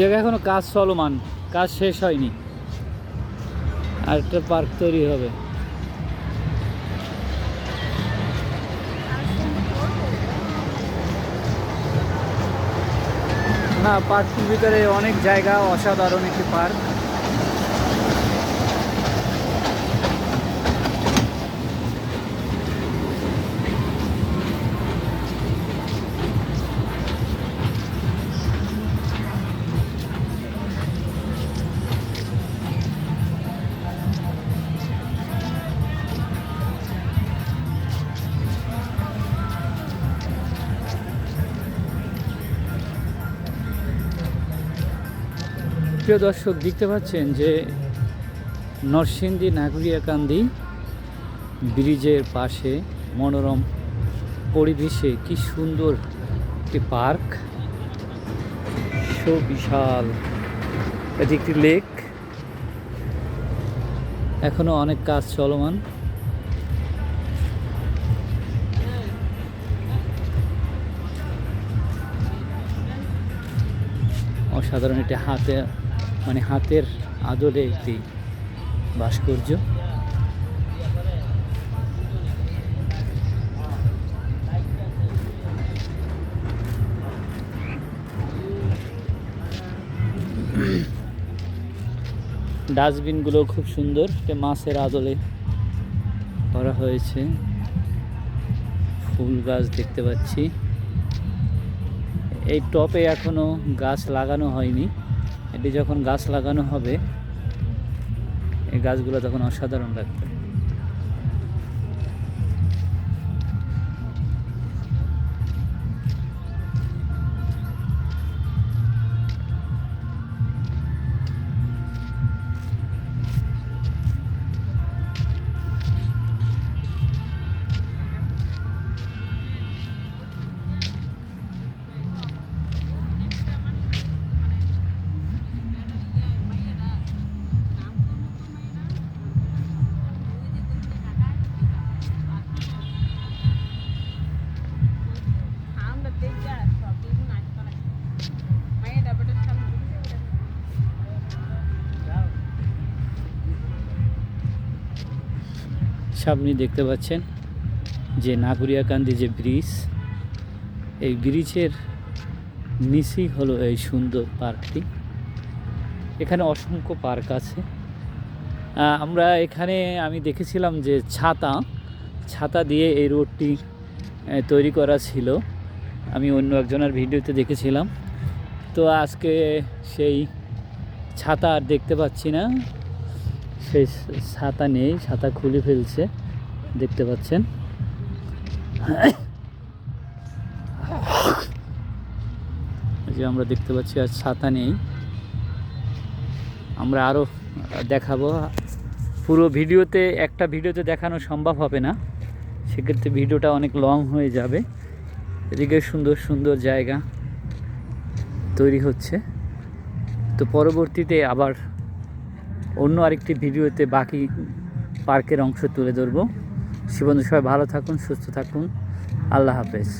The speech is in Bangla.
জায়গায় এখনও কাজ চলমান, কাজ শেষ হয়নি। আর একটা পার্ক তৈরি হবে। না, পার্কটির ভিতরে অনেক জায়গা, অসাধারণ একটি পার্ক। প্রিয় দর্শক, দেখতে পাচ্ছেন যে নরসিংদী নাগরিয়াকান্দি ব্রিজের পাশে মনোরম পরিবেশে কি সুন্দর একটি পার্ক। বিশাল। এটি একটি লেক। এখনও অনেক কাজ চলমান। অসাধারণ একটি হাতে মানে হাতের আদলে একটি ভাস্কর্য। ডাস্টবিনগুলো খুব সুন্দর এটা মাছের আদলে করা হয়েছে। ফুল গাছ দেখতে পাচ্ছি। এই টপে এখনও গাছ লাগানো হয়নি। এটি যখন গাছ লাগানো হবে, এই গাছগুলো তখন অসাধারণ লাগবে। সামনে দেখতে পাচ্ছেন যে নাগরিয়াকান্দি যে ব্রিজ, এই ব্রিজের নিচেই হলো এই সুন্দর পার্কটি। এখানে অসংখ্য পার্ক আছে। আমরা এখানে আমি দেখেছিলাম যে ছাতা ছাতা দিয়ে এই রোডটি তৈরি করা ছিল। আমি অন্য একজনের ভিডিওতে দেখেছিলাম। তো আজকে সেই ছাতা আর দেখতে পাচ্ছি না। সেই ছাতা নেই, ছাতা খুলে ফেলছে, দেখতে পাচ্ছেন। যে আমরা দেখতে পাচ্ছি, আর ছাতা নেই। আমরা আরও দেখাবো। পুরো ভিডিওতে, একটা ভিডিওতে দেখানো সম্ভব হবে না। সেক্ষেত্রে ভিডিওটা অনেক লং হয়ে যাবে। এদিকে সুন্দর সুন্দর জায়গা তৈরি হচ্ছে। তো পরবর্তীতে আবার অন্য আরেকটি ভিডিওতে বাকি পার্কের অংশ তুলে ধরবো। সে বন্ধু সবাই ভালো থাকুন, সুস্থ থাকুন। আল্লাহ হাফেজ।